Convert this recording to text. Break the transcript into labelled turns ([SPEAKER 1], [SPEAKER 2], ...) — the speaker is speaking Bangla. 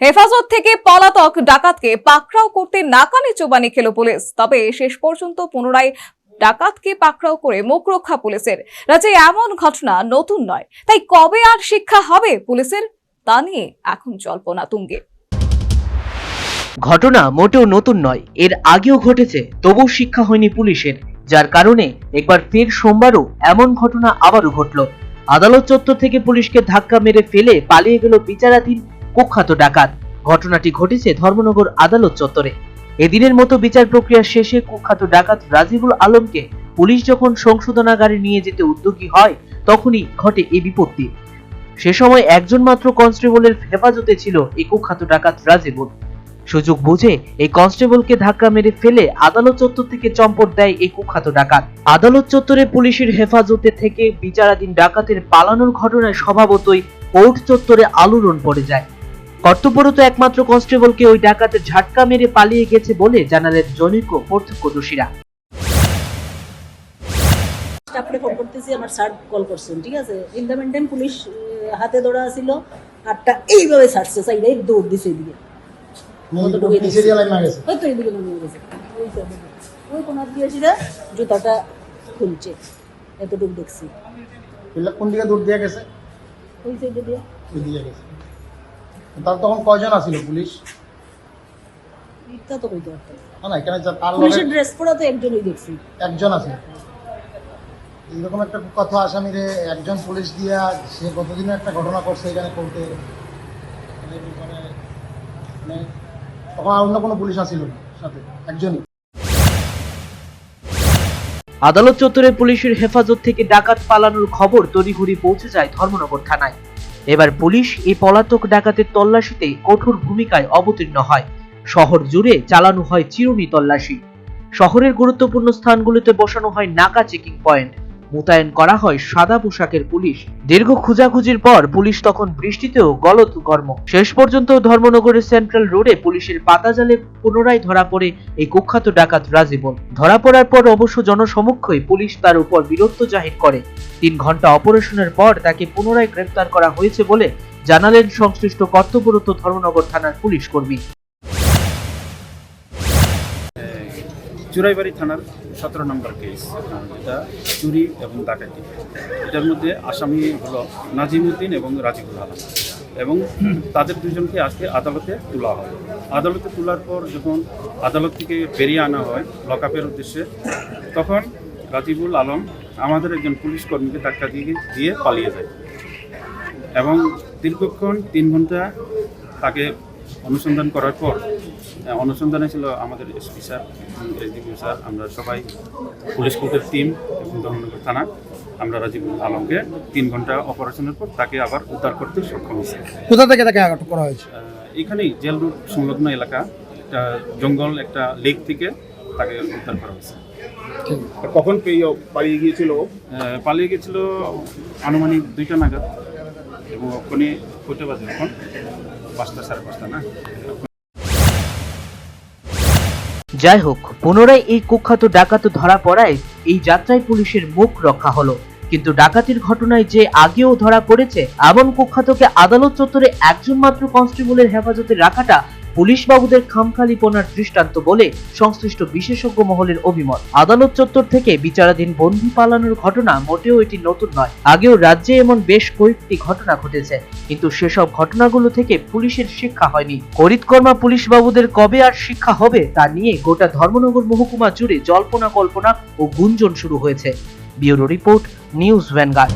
[SPEAKER 1] হেফাজত থেকে পলাতক ডাকাতকে পাকড়াও করতে নাকানি চোবানি খেল পুলিশ। তবে শেষ পর্যন্ত পুনরায় ডাকাতকে পাকড়াও করে মুখ রক্ষা পুলিশের। রাজ্যে এমন ঘটনা নতুন নয়। তাই কবে আর শিক্ষা হবে পুলিশের? তা নিয়ে এখন জল্পনা তুঙ্গে।
[SPEAKER 2] ঘটনা মোটেও নতুন নয়। এর আগেও ঘটেছে তবু শিক্ষা হয়নি পুলিশের। যার কারণে একবার ফের সোমবারও এমন ঘটনা আবারও ঘটল। আদালত চত্বর থেকে পুলিশকে ধাক্কা মেরে ফেলে পালিয়ে গেল বিচারাধীন কুখ্যাত ডাকাত। ঘটনাটি ঘটেছে ধর্মনগর আদালত চত্বরে। এদিনের মতো বিচার প্রক্রিয়া শেষে কুখ্যাত ডাকাত রাজিবুল আলমকে পুলিশ যখন সংশোধনাগারে নিয়ে যেতে উদ্যোগী হয়, তখনই ঘটে এই বিপত্তি। সে সময় একজন মাত্র কনস্টেবলের হেফাজতে ছিল এই কুখ্যাত ডাকাত রাজিবুল। সুযোগ বুঝে এই কনস্টেবলকে ধাক্কা মেরে ফেলে আদালত চত্বর থেকে চম্পট দেয় এই কুখ্যাত ডাকাত। আদালত চত্বরে পুলিশের হেফাজতে থেকে বিচারাধীন ডাকাতের পালানোর ঘটনায় স্বভাবতই কোর্ট চত্বরে আলোড়ন পড়ে যায়। কর্তব্যরত একমাত্র কনস্টেবলকে ওই ডাকাতের ঝাটকা মেরে পালিয়ে গেছে বলে জানালেন জনৈক প্রত্যক্ষদর্শীরা।
[SPEAKER 3] স্টাফরে ফোন করতেছি আমার স্যার কল করছেন ঠিক আছে? ইন দ্য মেন পুলিশ হাতে ধরা ছিল এইভাবে ছাড়ছে সাইডে দৌড় দিছে এদিকে। ওই এদিকে। গেছে সেটা জুতাটা খুলছে। এতটুকু দেখছি।
[SPEAKER 4] কোন দিকে দূর দিয়ে গেছে?
[SPEAKER 3] ওই সাইডে দিয়ে।
[SPEAKER 4] দিয়ে গেছে। তার তখন কয়জন আছিল পুলিশ?
[SPEAKER 3] ইটটা তো কইতে পারতাম।
[SPEAKER 4] না না এখানে যা তার লগে
[SPEAKER 3] পুলিশের ড্রেস পরা তো একজনই দেখছি।
[SPEAKER 4] একজন আছে এইরকম একটা কথা আসামিরে একজন পুলিশ দিয়া সে গতদিনে একটা ঘটনা করছে এখানে মানে মানে- মানে তখন আর অন্য কোনো পুলিশ আসিল না সাথে একজনই।
[SPEAKER 2] আদালত চত্বরে পুলিশের হেফাজত থেকে ডাকাত পালানোর খবর তড়িঘড়ি পৌঁছে যায় ধর্মনগর থানায়। এবার পুলিশ এই পলাতক ডাকাতের তল্লাশিতে কঠোর ভূমিকায় অবতীর্ণ হয়। শহর জুড়ে চালানো হয় চিরুনি তল্লাশি। শহরের গুরুত্বপূর্ণ স্থানগুলিতে বসানো হয় নাকা চেকিং পয়েন্ট। মোতায়েন করা হয় সাদা পোশাকের পুলিশ। দীর্ঘ খোঁজাখুঁজির পর পুলিশ তখন বৃষ্টিতেও গলত কর্ম। শেষ পর্যন্ত ধর্মনগরের সেন্ট্রাল রোডে পুলিশের পাতাজালে পুনরায় ধরা পড়ে এই কুখ্যাত ডাকাত রাজীবন ধরা পড়ার পর অবশ্য জনসমক্ষই পুলিশ তার উপর বীরত্ব জাহির করে। তিন ঘণ্টা অপারেশনের পর তাকে পুনরায় গ্রেফতার করা হয়েছে বলে জানালেন সংশ্লিষ্ট কর্তব্যরত ধর্মনগর থানার পুলিশ কর্মী।
[SPEAKER 5] চুরাইবাড়ি থানার সতেরো নম্বর কেস যেটা চুরি এবং ডাকাতি। এটার মধ্যে আসামি হলো নাজিমুদ্দিন এবং রাজিবুল আলম। এবং তাদের দুজনকে আজকে আদালতে তোলা হয়। আদালতে তোলার পর যখন আদালত থেকে বেরিয়ে আনা হয় লকআপের উদ্দেশ্যে, তখন রাজিবুল আলম আমাদের একজন পুলিশ কর্মীকে ধাক্কা দিয়ে দিয়ে পালিয়ে যায়। এবং দীর্ঘক্ষণ তিন ঘণ্টা তাকে অনুসন্ধান করার পর অনুসন্ধানে ছিল আমাদের এসপি স্যার এসডিপি স্যার আমরা সবাই পুলিশ কোর্টের টিম এবং ধর্মনগর থানা আমরা রাজীব আলমকে তিন ঘণ্টা অপারেশনের পর তাকে আবার উদ্ধার করতে সক্ষম হয়েছে।
[SPEAKER 4] কোথা থেকে তাকে আটক করা হয়েছে?
[SPEAKER 5] এখানেই জেল রোড সংলগ্ন এলাকা একটা জঙ্গল একটা লেক থেকে তাকে উদ্ধার করা হয়েছে।
[SPEAKER 6] কখন পালিয়ে গিয়েছিল
[SPEAKER 5] পালিয়ে গিয়েছিল আনুমানিক দুইটা নাগাদ এবং ওখানে কয়টা বাজে এখন পাঁচটা সাড়ে পাঁচটা না?
[SPEAKER 2] যাই হোক পুনরায় এই কুখ্যাত ডাকাত ধরা পড়ায় এই যাত্রায় পুলিশের মুখ রক্ষা হলো। কিন্তু ডাকাতির ঘটনায় যে আগেও ধরা পড়েছে, এমন কুখ্যাতকে আদালত চত্বরে একজন মাত্র কনস্টেবলের হেফাজতে রাখাটা পুলিশ বাবুদের খামখালিপনার দৃষ্টান্ত বলে সংশ্লিষ্ট বিশেষজ্ঞ মহলের অভিমত। আদালত চত্বর থেকে বিচারাধীন বন্দি পালানোর ঘটনা মোটেও এটি নতুন নয়। আগেও রাজ্যে এমন বেশ কয়েকটি ঘটনা ঘটেছে, কিন্তু সেসব ঘটনাগুলো থেকে পুলিশের শিক্ষা হয়নি। করিতকর্মা পুলিশ বাবুদের কবে আর শিক্ষা হবে তা নিয়ে গোটা ধর্মনগর মহকুমা জুড়ে জল্পনা কল্পনা ও গুঞ্জন শুরু হয়েছে। Bureau report, News Vanguard.